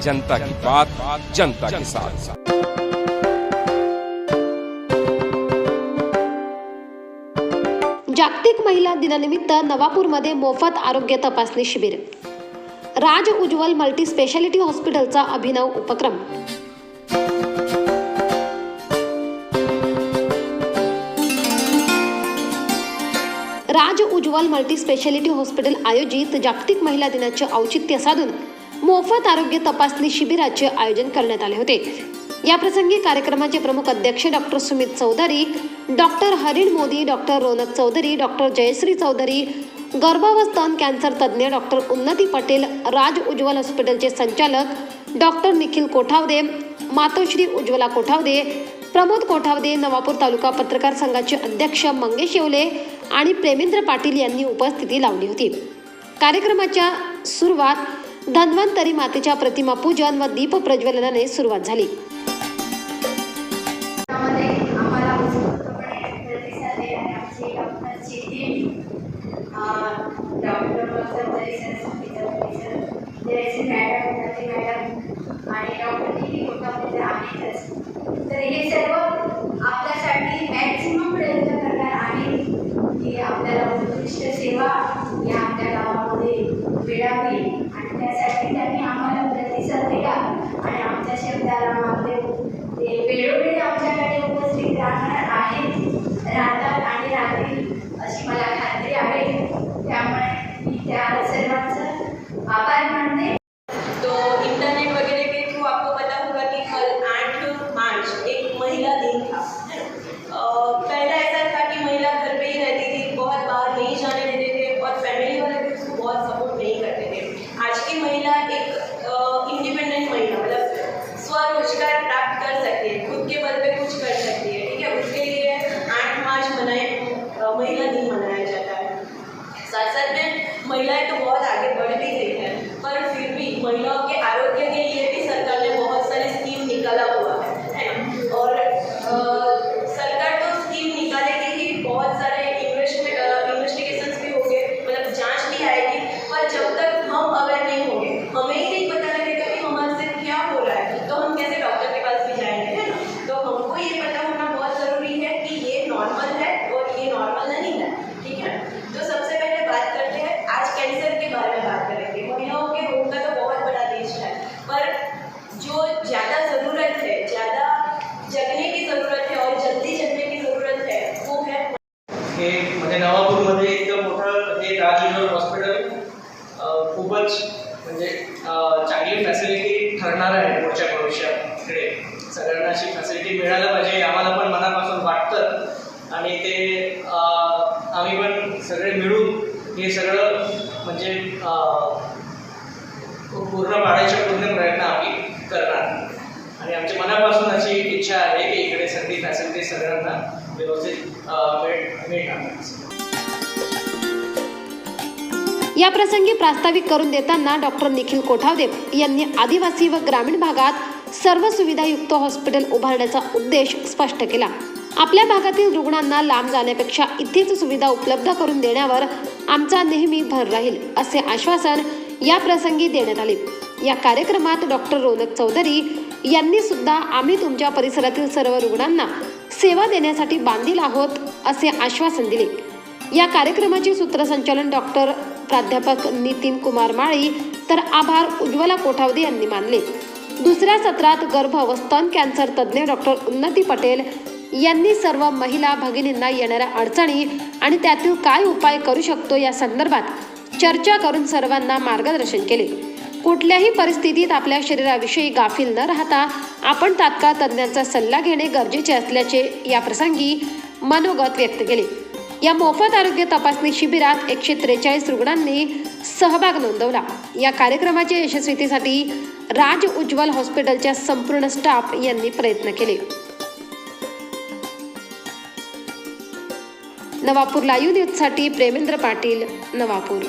जनता की बात जनता के साथ। जागतिक महिला दिनानिमित्त नवापूरमध्ये मोफत आरोग्य तपासणी शिबिर. राज उज्ज्वल मल्टी स्पेशालिटी हॉस्पिटलचा अभिनव उपक्रम. Raj Ujjwal multi speciality hospital आयोजित जागतिक महिला दिनाचे औचित्य साधून मोफत आरोग्य तपासणी शिबिराचे आयोजन करण्यात आले होते. या प्रसंगी कार्यक्रमाचे प्रमुख अध्यक्ष doctor Sumit Chaudhari doctor Harin Modi doctor Ronak Chaudhari doctor Jayashree Chaudhari गर्भावस्थान cancer तज्ज्ञ डॉक्टर उन्नती पटेल राज उज्ज्वल हॉस्पिटलचे संचालक डॉक्टर निखिल कोठावदे मातोश्री उज्ज्वला कोठावदे प्रमोद कोठावदे नवापूर तालुका पत्रकार संघाचे अध्यक्ष मंगेश येवले आणि प्रेमेंद्र पाटील यांनी उपस्थिती लावली होती. कार्यक्रमाच्या सुरुवात धन्वंतरी मातेच्या प्रतिमा पूजन व दीप प्रज्वलनाने सुरुवात झाली. त्यामध्ये Instagram महिलाएं तो बहुत आगे बढ़ रही गई है पर फिर भी महिलाओं के आरोग्य के लिए भी सरकार ने बहुत सारी स्कीम निकाला हुआ है है ना और अ, सरकार तो स्कीम निकालेगी ही बहुत सारे इन्वेस्टमेंट इन्वेस्टिगेशंस भी होंगे मतलब जांच भी आएगी पर जब तक हम अवेयर नहीं होंगे हमें ही नहीं पता लगेगा कि हमारे साथ क्या हो रहा है तो हम कैसे डॉक्टर के पास भी जाएंगे है ना तो हमको ये पता होना बहुत ज़रूरी है कि ये नॉर्मल है और ये नॉर्मल नहीं है ठीक है तो सबसे पहले बात करते हैं आज कैंसर के बारे में बात करेंगे महिलाओं के रोग का तो बहुत बड़ा लिस्ट है पर जो ज़्यादा ज़रूरत है ज़्यादा जगने की ज़रूरत है और जल्दी जगने की ज़रूरत है वो है हे म्हणजे नवापूरमध्ये इतकं मोठं हे राजविनोद हॉस्पिटल खूपच म्हणजे चांगली फॅसिलिटी ठरणार आहे पुढच्या भविष्यात सगळ्यांना अशी फॅसिलिटी मिळायला पाहिजे आम्हाला पण मनापासून वाटतं. आणि ते आम्ही पण सगळे मिळून हे सगळं म्हणजे पूर्ण पाडायचे पूर्ण प्रयत्न त्यांची मनापासून अशी इच्छा आहे की इकडे सगळी फॅसिलिटी सगळ्यांना व्यवस्थित मिळणार. या प्रसंगी प्रास्ताविक करून देताना डॉक्टर निखिल कोठावदे यांनी आदिवासी व ग्रामीण भागात सर्व सुविधायुक्त हॉस्पिटल उभारण्याचा उद्देश स्पष्ट केला. आपल्या भागातील रुग्णांना लांब जाण्यापेक्षा इथेच सुविधा उपलब्ध करून देण्यावर आमचा नेहमी भर राहील असे आश्वासन या प्रसंगी देण्यात आले. या कार्यक्रमात डॉक्टर रोनक चौधरी यांनी सुद्धा आम्ही तुमच्या परिसरातील सर्व रुग्णांना सेवा देण्यासाठी बांधील आहोत असे आश्वासन दिले. या कार्यक्रमाचे सूत्रसंचालन डॉक्टर प्राध्यापक नितीन कुमार माळी तर आभार उज्ज्वला कोठावदे यांनी मानले. दुसऱ्या सत्रात गर्भ व स्तन कॅन्सर तज्ज्ञ डॉक्टर उन्नती पटेल यांनी सर्व महिला भगिनींना येणाऱ्या अडचणी आणि त्यातील काय उपाय करू शकतो या संदर्भात चर्चा करून सर्वांना मार्गदर्शन केले. कुठल्याही परिस्थितीत आपल्या शरीराविषयी गाफील न राहता आपण तात्काळ तज्ज्ञांचा सल्ला घेणे गरजेचे असल्याचे या प्रसंगी मनोगत व्यक्त केले. या मोफत आरोग्य तपासणी शिबिरात एकशे त्रेचाळीस रुग्णांनी सहभाग नोंदवला. या कार्यक्रमाच्या यशस्वीतेसाठी राज उज्ज्वल हॉस्पिटलच्या संपूर्ण स्टाफ यांनी प्रयत्न केले. नवापूर लाईव्ह न्यूजसाठी प्रेमेंद्र पाटील नवापूर.